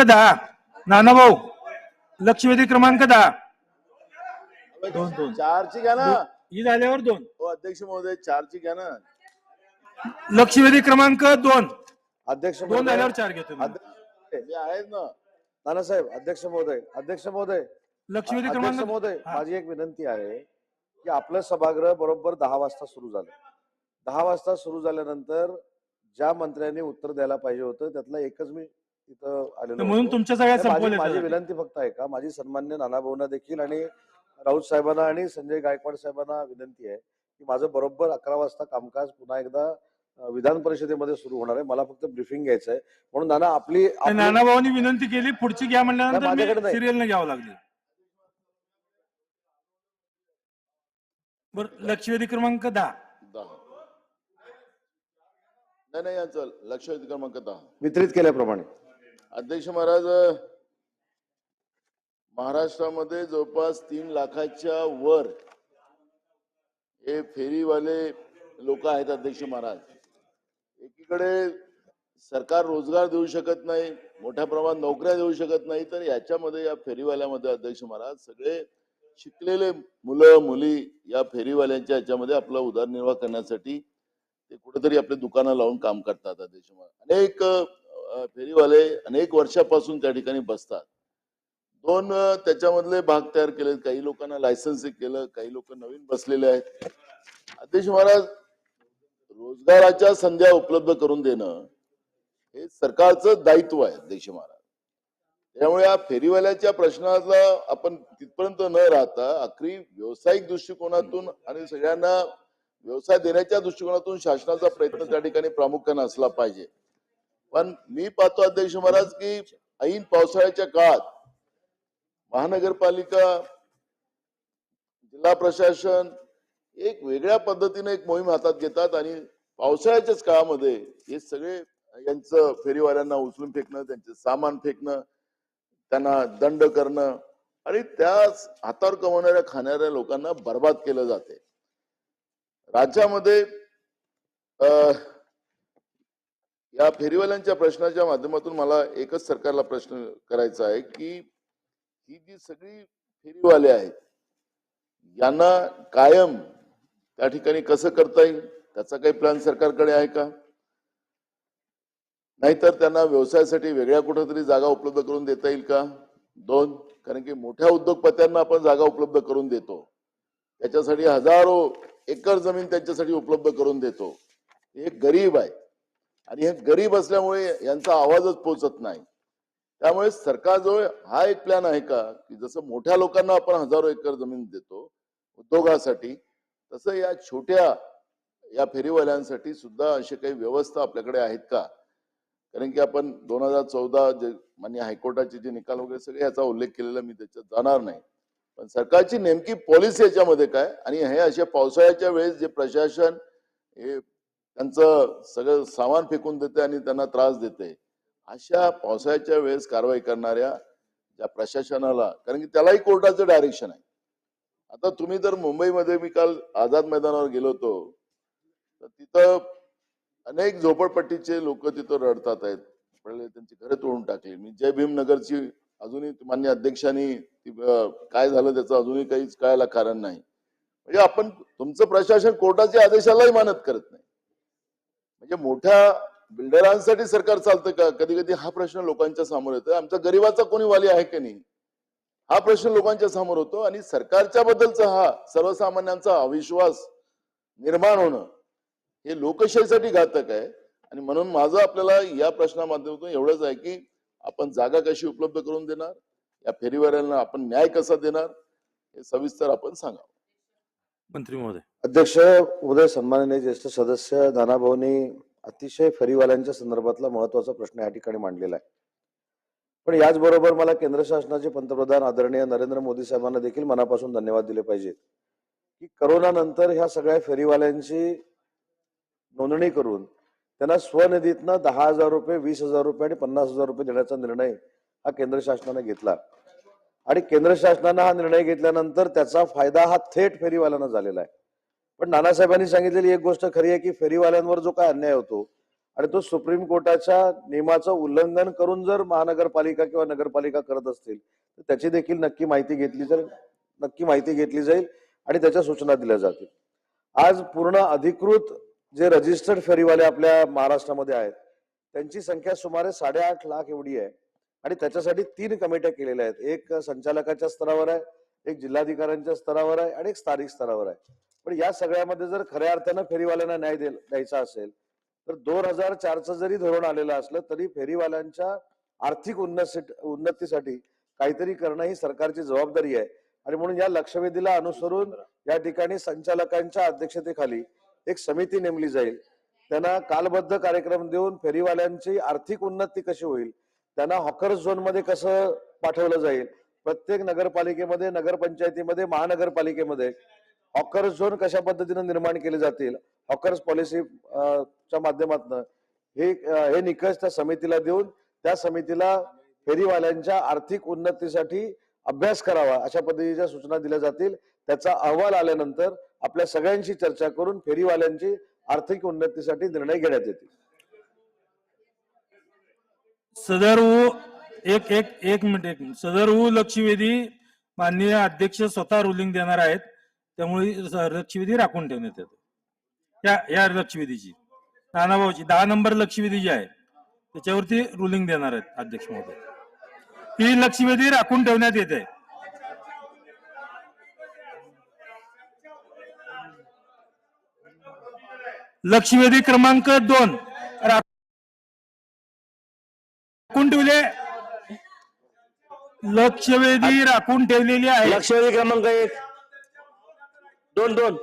दहा नानाभाऊ लक्षवेधी क्रमांक दहा. दोन दोन. चारची घ्या ना. ही झाल्यावर दोन. हो अध्यक्ष महोदय चारची घ्या ना. लक्षवेधी क्रमांक दोन. अध्यक्ष दोन महोदय. झाल्यावर चार घेतो मी. आहेत ना. नानासाहेब अध्यक्ष महोदय अध्यक्ष महोदय. लक्षवेधी अध्यक्ष क्रमांक महोदय हा. माझी एक विनंती आहे की आपलं सभागृह बरोबर दहा वाजता सुरू झालं. दहा वाजता सुरू झाल्यानंतर ज्या मंत्र्यांनी उत्तर द्यायला पाहिजे होतं त्यातला एकच मी इथं आलेलो म्हणून होतो. तुमच्या सगळ्या तर माझी संपवल्या माझी त्यासाठी. विनंती फक्त आहे का? माझी सन्मान्य नानाभाऊंना देखील आणि राऊत साहेबांना आणि संजय गायकवाड साहेबांना विनंती आहे की माझं बरोबर अकरा वाजता कामकाज पुन्हा एकदा अं, विधान परिषदेमध्ये सुरू होणार आहे. मला फक्त ब्रिफिंग घ्यायचं आहे. म्हणून नाना आपली तर आपली- नानाभाऊनी विनंती केली पुढची घ्या नाही, म्हणल्यानंतर माझ्याकडे मी नाही. सिरियलने घ्यावं लागली. बर लक्षवेधी क्रमांक दहा. दहा. नाही नाही यांचं लक्ष क्रमांक दहा. वितरित केल्याप्रमाणे. अध्यक्ष महाराज महाराष्ट्रामध्ये जवळपास तीन लाखाच्या वर हे फेरीवाले लोक आहेत अध्यक्ष महाराज. एकीकडे सरकार रोजगार देऊ शकत नाही मोठ्या प्रमाणात नोकऱ्या देऊ शकत नाही तर याच्यामध्ये या फेरीवाल्यामध्ये अध्यक्ष महाराज सगळे शिकलेले मुलं मुली या फेरीवाल्यांच्या याच्यामध्ये आपला उदरनिर्वाह करण्यासाठी ते कुठेतरी आपले दुकानं लावून काम करतात अध्यक्ष महाराज. अनेक फेरीवाले अनेक वर्षापासून त्या ठिकाणी बसतात. दोन त्याच्यामधले भाग तयार केले काही लोकांना लायसन्स केलं काही लोक नवीन बसलेले आहेत. अध्यक्ष महाराज रोजगाराच्या संध्या उपलब्ध करून देणं हे सरकारचं दायित्व आहे अध्यक्ष महाराज. त्यामुळे या फेरीवाल्याच्या प्रश्नाला आपण तिथपर्यंत न राहता आखरी व्यावसायिक दृष्टिकोनातून आणि सगळ्यांना व्यवसाय देण्याच्या दृष्टिकोनातून शासनाचा प्रयत्न त्या ठिकाणी प्रामुख्याने असला पाहिजे. पण मी पाहतो अध्यक्ष महाराज की ऐन पावसाळ्याच्या काळात महानगरपालिका जिल्हा प्रशासन एक वेगळ्या पद्धतीने एक मोहीम हातात घेतात आणि पावसाळ्याच्याच काळामध्ये हे सगळे यांचं फेरीवाल्यांना उचलून फेकणं त्यांचे सामान फेकणं त्यांना दंड करणं आणि त्या हातावर कमवणाऱ्या खाणाऱ्या लोकांना बर्बाद केलं जाते. राज्यामध्ये अं, या फेरीवाल्यांच्या प्रश्नाच्या माध्यमातून मला एकच सरकारला प्रश्न करायचा आहे की ही जी सगळी फेरीवाले आहेत यांना कायम त्या ठिकाणी कसं करता येईल त्याचा काही प्लॅन सरकारकडे आहे का? नाहीतर त्यांना व्यवसायासाठी वेगळ्या कुठेतरी जागा उपलब्ध करून देता येईल का? दोन कारण की मोठ्या उद्योगपत्यांना आपण जागा उपलब्ध करून देतो. त्याच्यासाठी हजारो एकर जमीन त्यांच्यासाठी उपलब्ध करून देतो. हे गरीब आहे. आणि हे गरीब असल्यामुळे यांचा आवाजच पोचत नाही. त्यामुळे सरकारजवळ हा एक प्लॅन आहे का? की जसं मोठ्या लोकांना आपण हजारो एकर जमीन देतो उद्योगासाठी तसं या छोट्या या फेरीवाल्यांसाठी सुद्धा अशी काही व्यवस्था आपल्याकडे आहेत का? कारण की आपण दोन हजार चौदा जे मान्य हायकोर्टाचे जे निकाल वगैरे सगळे याचा उल्लेख केलेला मी त्याच्यात जाणार नाही. पण सरकारची नेमकी पॉलिसी याच्यामध्ये काय? आणि हे अशा पावसाळ्याच्या वेळेस जे प्रशासन हे त्यांचं सगळं सामान फेकून देते आणि त्यांना त्रास देते. अशा पावसाळ्याच्या वेळेस कारवाई करणाऱ्या ज्या प्रशासनाला कारण की त्यालाही कोर्टाचं डायरेक्शन आहे. आता तुम्ही जर मुंबईमध्ये मी काल आझाद मैदानावर गेलो होतो तर तिथं अनेक झोपडपट्टीचे लोक तिथं रडतात आहेत. त्यांची घरं तोडून टाकली. मी जय भीम नगरची अजूनही मान्य अध्यक्षांनी काय झालं त्याचं अजूनही काहीच कळायला कारण नाही. म्हणजे आपण तुमचं प्रशासन कोर्टाच्या आदेशालाही मानत करत नाही. म्हणजे मोठ्या बिल्डरांसाठी सरकार चालतं का? कधी कधी हा प्रश्न लोकांच्या समोर येतो आमचा गरीबाचा कोणी वाली आहे की नाही? हा प्रश्न लोकांच्या समोर होतो आणि सरकारच्या बद्दलचा हा सर्वसामान्यांचा अविश्वास निर्माण होणं हे लोकशाहीसाठी घातक आहे. आणि म्हणून माझं आपल्याला या प्रश्नामाध्यमातून एवढंच आहे की आपण जागा कशी उपलब्ध करून देणार? या फेरीवाल्यांना आपण न्याय कसा देणार? हे सविस्तर आपण सांगावं. मंत्री महोदय. अध्यक्ष उदय सन्माननीय ज्येष्ठ सदस्य नानाभाऊनी अतिशय फेरीवाल्यांच्या संदर्भातला महत्त्वाचा प्रश्न या ठिकाणी मांडलेला आहे. पण याचबरोबर मला केंद्र शासनाचे पंतप्रधान आदरणीय नरेंद्र मोदी साहेबांना देखील मनापासून धन्यवाद दिले पाहिजेत. की करोना नंतर ह्या सगळ्या फेरीवाल्यांची नोंदणी करून त्यांना स्वनिधीतनं दहा हजार रुपये वीस हजार रुपये आणि पन्नास हजार रुपये देण्याचा निर्णय हा केंद्र शासनाने घेतला. आणि केंद्र शासनानं हा निर्णय घेतल्यानंतर त्याचा फायदा हा थेट फेरीवाल्यांना झालेला आहे. पण नानासाहेबांनी सांगितलेली एक गोष्ट खरी आहे की फेरीवाल्यांवर जो काय अन्याय होतो आणि तो सुप्रीम कोर्टाच्या नियमाचं उल्लंघन करून जर महानगरपालिका किंवा नगरपालिका करत असतील तर त्याची देखील नक्की माहिती घेतली जाईल नक्की माहिती घेतली जाईल आणि त्याच्या सूचना दिल्या जातील. आज पूर्ण अधिकृत जे रजिस्टर्ड फेरीवाले आपल्या महाराष्ट्रामध्ये आहेत त्यांची संख्या सुमारे साडेआठ लाख एवढी आहे. आणि त्याच्यासाठी तीन कमिट्या केलेल्या आहेत. एक संचालकाच्या स्तरावर आहे एक जिल्हाधिकाऱ्यांच्या स्तरावर आहे आणि एक स्थानिक स्तरावर आहे. पण या सगळ्यामध्ये जर खऱ्या अर्थानं फेरीवाल्यांना न्याय द्यायचा असेल तर दोन हजार चारचं जरी धोरण आलेलं असलं तरी फेरीवाल्यांच्या आर्थिक उन्नती उन्नतीसाठी काहीतरी करणं ही सरकारची जबाबदारी आहे. आणि म्हणून या लक्षवेधीला अनुसरून या ठिकाणी संचालकांच्या अध्यक्षतेखाली एक समिती नेमली जाईल. त्यांना कालबद्ध कार्यक्रम देऊन फेरीवाल्यांची आर्थिक उन्नती कशी होईल त्यांना हॉकर्स झोनमध्ये कसं पाठवलं जाईल? प्रत्येक नगरपालिकेमध्ये नगरपंचायतीमध्ये महानगरपालिकेमध्ये हॉकर्स झोन कशा पद्धतीने निर्माण केले जातील? हॉकर्स पॉलिसी च्या माध्यमातून हे हे निकष त्या समितीला देऊन त्या समितीला फेरीवाल्यांच्या आर्थिक उन्नतीसाठी अभ्यास करावा अशा पद्धतीच्या सूचना दिल्या जातील. त्याचा अहवाल आल्यानंतर आपल्या सगळ्यांशी चर्चा करून फेरीवाल्यांची आर्थिक उन्नतीसाठी निर्णय घेण्यात येतील. सदर उ एक एक एक मिनिट एक मिनिट. सदर उ लक्षवेधी माननीय अध्यक्ष स्वतः रुलिंग देणार आहेत. त्यामुळे लक्षवेधी राखून ठेवण्यात येते. या या लक्षवेधीची. नानाभाऊची दहा नंबर लक्षवेधी जी आहे त्याच्यावरती रुलिंग देणार आहेत अध्यक्ष महोदय. ही लक्षवेधी राखून ठेवण्यात येते. लक्षवेधी क्रमांक दोन. राखून ठेवले लक्षवेधी राखून ठेवलेली आहे. लक्षवेधी क्रमांक एक. दोन दोन.